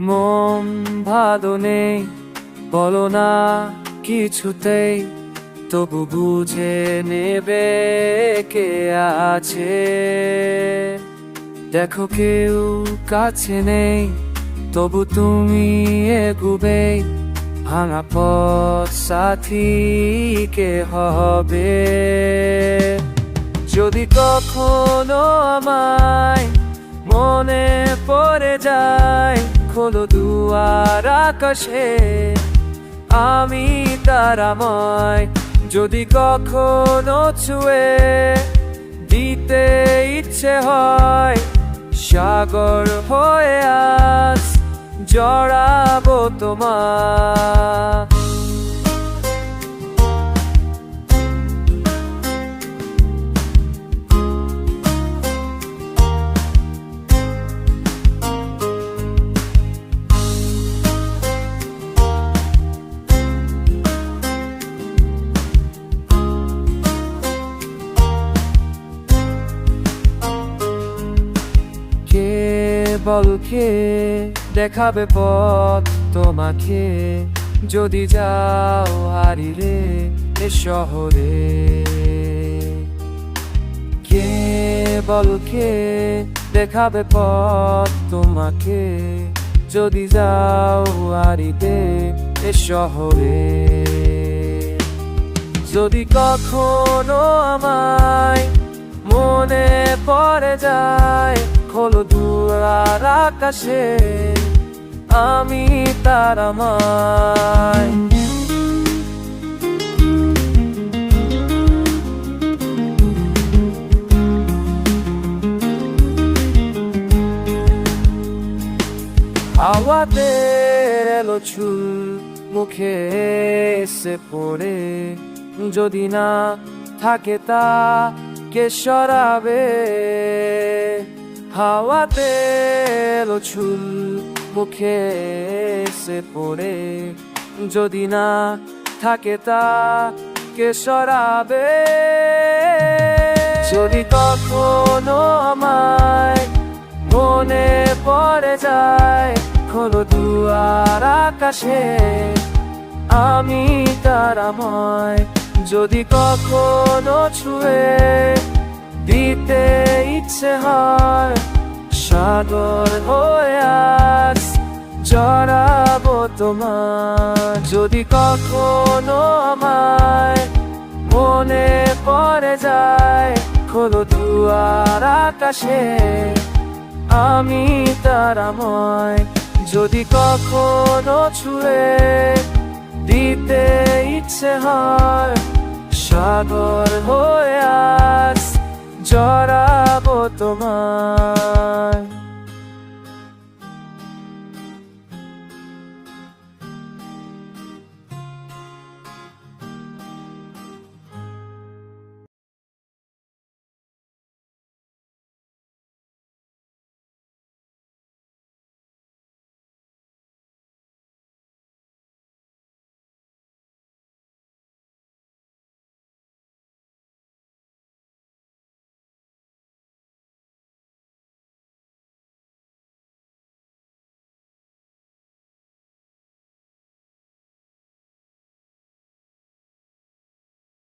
মন ভালো নেই বলো না কিছুতেই, তবু বুঝে নেবে কে আছে। দেখো কেউ কাছে নেই, তবু তুমি এগুবে, ভাঙা পথ সাথী কে হবে? যদি কখনো আমায় মনে পড়ে যায় খোলো দুয়ার আকাশে, আমি তারাময় যদি কখনো ছুঁয়ে দিতে ইচ্ছে হয়, সাগর হয়ে আস জড়াবো তোমার বল দেখাবে পথ তোমাকে। যদি যাও হারিলে এ শহরে। কে বল দেখাবে পথ তোমাকে। যদি যাও হারিতে এ শহরে। যদি কখনো আমায় মনে পড়ে যায় খোলো দুয়ার আকাশে, আমি তারামায় হাওয়াতে এলো চুল, মুখে এসে পড়ে। যদি না থাকে তা কে সরাবে? হাওয়াতে এলো চুল মুখে এসে পড়ে। যদি না থাকে তা কে সরাবে? যদি কখনো আমায় মনে পড়ে যায়, খোলো দুয়ার আকাশে, আমি তারাময় যদি কখনো ছুঁয়ে দিতে ইচ্ছে হয় সাগর হয়ে আস জড়াবো তোমার। যদি কখনো আমায় মনে পড়ে যায়, খোলো দুয়ার আকাশে, আমি তারাময় যদি কখনো ছুঁয়ে দিতে ইচ্ছে হয়, সাগর হয়ে আস তোমার